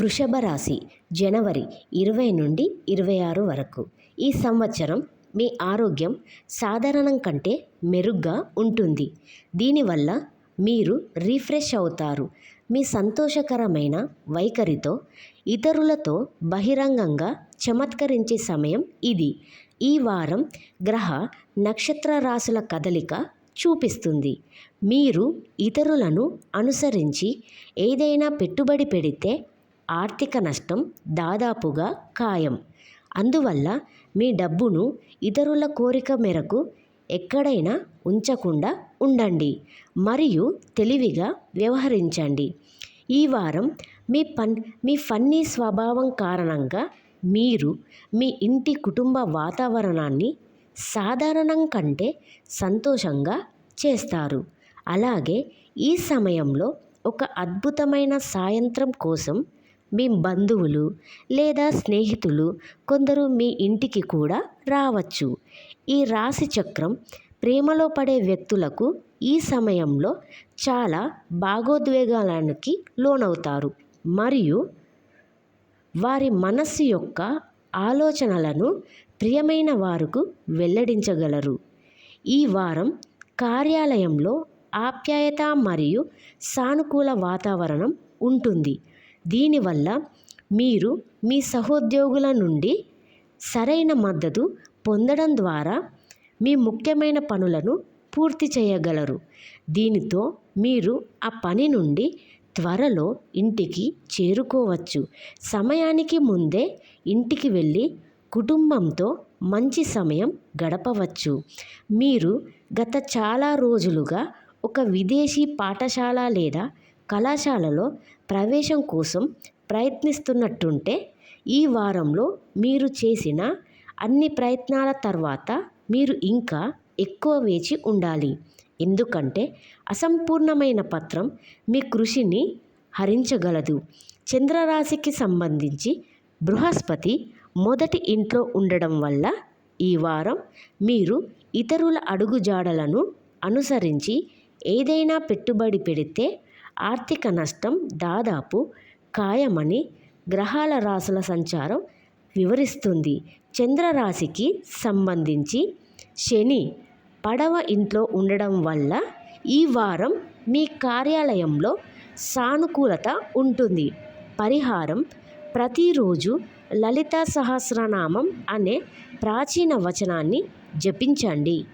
వృషభ రాశి జనవరి ఇరవై నుండి ఇరవై ఆరు వరకు. ఈ సంవత్సరం మీ ఆరోగ్యం సాధారణం కంటే మెరుగ్గా ఉంటుంది. దీనివల్ల మీరు రీఫ్రెష్ అవుతారు. మీ సంతోషకరమైన వైఖరితో ఇతరులతో బహిరంగంగా చమత్కరించే సమయం ఇది. ఈ వారం గ్రహ నక్షత్ర రాశుల కదలిక చూపిస్తుంది. మీరు ఇతరులను అనుసరించి ఏదైనా పెట్టుబడి పెడితే ఆర్థిక నష్టం దాదాపుగా ఖాయం. అందువల్ల మీ డబ్బును ఇతరుల కోరిక మేరకు ఎక్కడైనా ఉంచకుండా ఉండండి. మరియు తెలివిగా వ్యవహరించండి. ఈ వారం మీ పన్ మీ ఫన్నీ స్వభావం కారణంగా మీరు మీ ఇంటి కుటుంబ వాతావరణాన్ని సాధారణం కంటే సంతోషంగా చేస్తారు. అలాగే ఈ సమయంలో ఒక అద్భుతమైన సాయంత్రం కోసం మీ బంధువులు లేదా స్నేహితులు కొందరు మీ ఇంటికి కూడా రావచ్చు. ఈ రాశి చక్రం ప్రేమలో పడే వ్యక్తులకు ఈ సమయంలో చాలా భాగోద్వేగాలకి లోనవుతారు. మరియు వారి మనస్సు యొక్క ఆలోచనలను ప్రియమైన వారుకు వెల్లడించగలరు. ఈ వారం కార్యాలయంలో ఆప్యాయత మరియు సానుకూల వాతావరణం ఉంటుంది. దీనివల్ల మీరు మీ సహోద్యోగుల నుండి సరైన మద్దతు పొందడం ద్వారా మీ ముఖ్యమైన పనులను పూర్తి చేయగలరు. దీనితో మీరు ఆ పని నుండి త్వరలో ఇంటికి చేరుకోవచ్చు. సమయానికి ముందే ఇంటికి వెళ్ళి కుటుంబంతో మంచి సమయం గడపవచ్చు. మీరు గత చాలా రోజులుగా ఒక విదేశీ పాఠశాల లేదా కళాశాలలో ప్రవేశం కోసం ప్రయత్నిస్తున్నట్టుంటే ఈ వారంలో మీరు చేసిన అన్ని ప్రయత్నాల తర్వాత మీరు ఇంకా ఎక్కువ వేచి ఉండాలి. ఎందుకంటే అసంపూర్ణమైన పత్రం మీ కృషిని హరించగలదు. చంద్రరాశికి సంబంధించి బృహస్పతి మొదటి ఇంట్లో ఉండడం వల్ల ఈ వారం మీరు ఇతరుల అడుగుజాడలను అనుసరించి ఏదైనా పెట్టుబడి పెడితే ఆర్థిక నష్టం దాదాపు ఖాయమని గ్రహాల రాసుల సంచారం వివరిస్తుంది. చంద్రరాశికి సంబంధించి శని పడవ ఇంట్లో ఉండడం వల్ల ఈ వారం మీ కార్యాలయంలో సానుకూలత ఉంటుంది. పరిహారం ప్రతిరోజు లలిత సహస్రనామం అనే ప్రాచీన వచనాన్ని జపించండి.